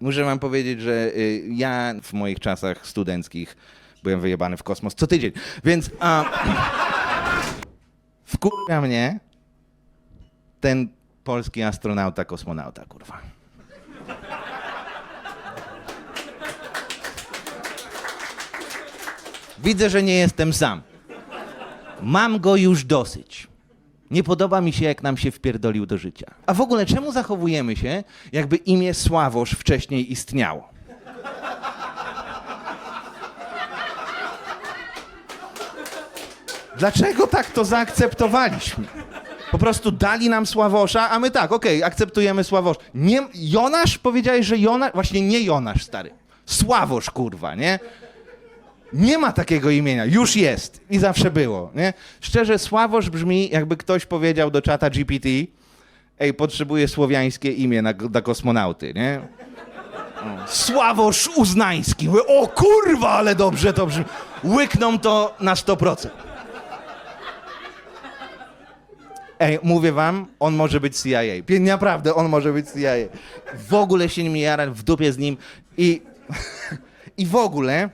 Muszę wam powiedzieć, że y, ja w moich czasach studenckich byłem wyjebany w kosmos co tydzień, więc a, wkurwia mnie ten polski astronauta, kosmonauta, kurwa. Widzę, że nie jestem sam. Mam go już dosyć. Nie podoba mi się, jak nam się wpierdolił do życia. A w ogóle czemu zachowujemy się, jakby imię Sławosz wcześniej istniało? Dlaczego tak to zaakceptowaliśmy? Po prostu dali nam Sławosza, a my tak, okej, akceptujemy Sławosz. Nie, Jonasz? Powiedziałeś, że Jonasz? Właśnie nie Jonasz, stary. Sławosz, kurwa, nie? Nie ma takiego imienia, już jest i zawsze było, nie? Szczerze, Sławosz brzmi, jakby ktoś powiedział do czata GPT, ej, potrzebuję słowiańskie imię na, dla kosmonauty, nie? Sławosz Uznański. O kurwa, ale dobrze to brzmi. Łykną to na 100%. Ej, mówię wam, on może być CIA. Naprawdę, on może być CIA. W ogóle się nim nie jara, w dupie z nim i... I w ogóle